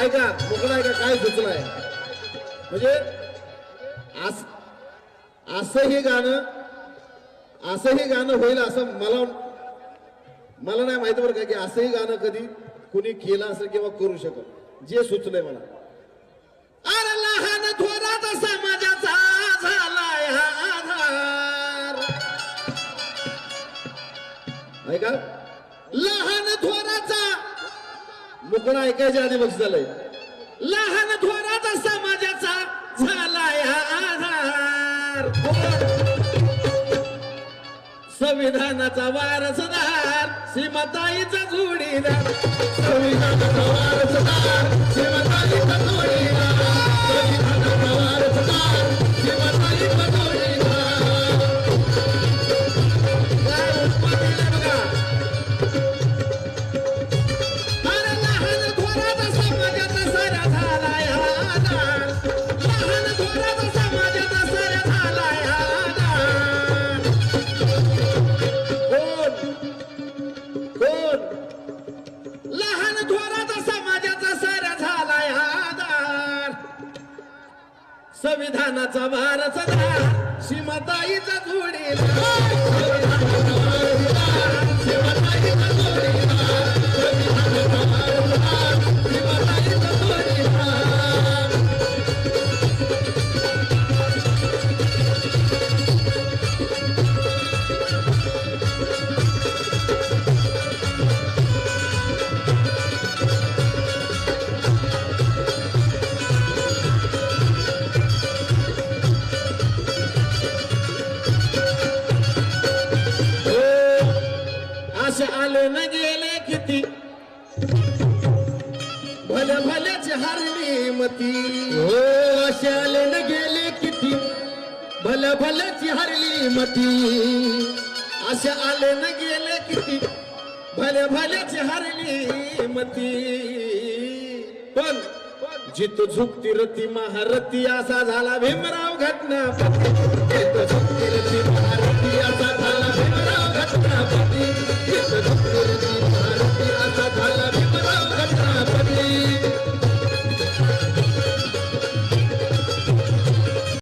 ऐका मोकळा ऐका काय सुचलाय? म्हणजे अस- असं हे गाणं असं हे गाणं होईल असं मला मला नाही माहिती बरं का की असंही गाणं कधी कुणी केलं असेल किंवा करू शकत. जे सुचलंय मला. अरे लहान थोराचा समाजाचा मुकणं ऐकायच्या आधी बघ झालंय. लहान थोरात समाजाचा झालाय हा आधार. संविधानाचा वारसदार सीमाताईचा झू थोराचा समाजाचा सारा झालाय हा आधार संविधानाचा वारसदार सीमाताईचा जोडीदार. असे आले न गेले किती? भले भलेच हरली मती. हो. असे आले न गेले किती? भल भलची हरली मती. असे आले न गेले किती? भले भलेच हरली मती. पण जित झुकती रती महारथी असा झाला भीमराव घटना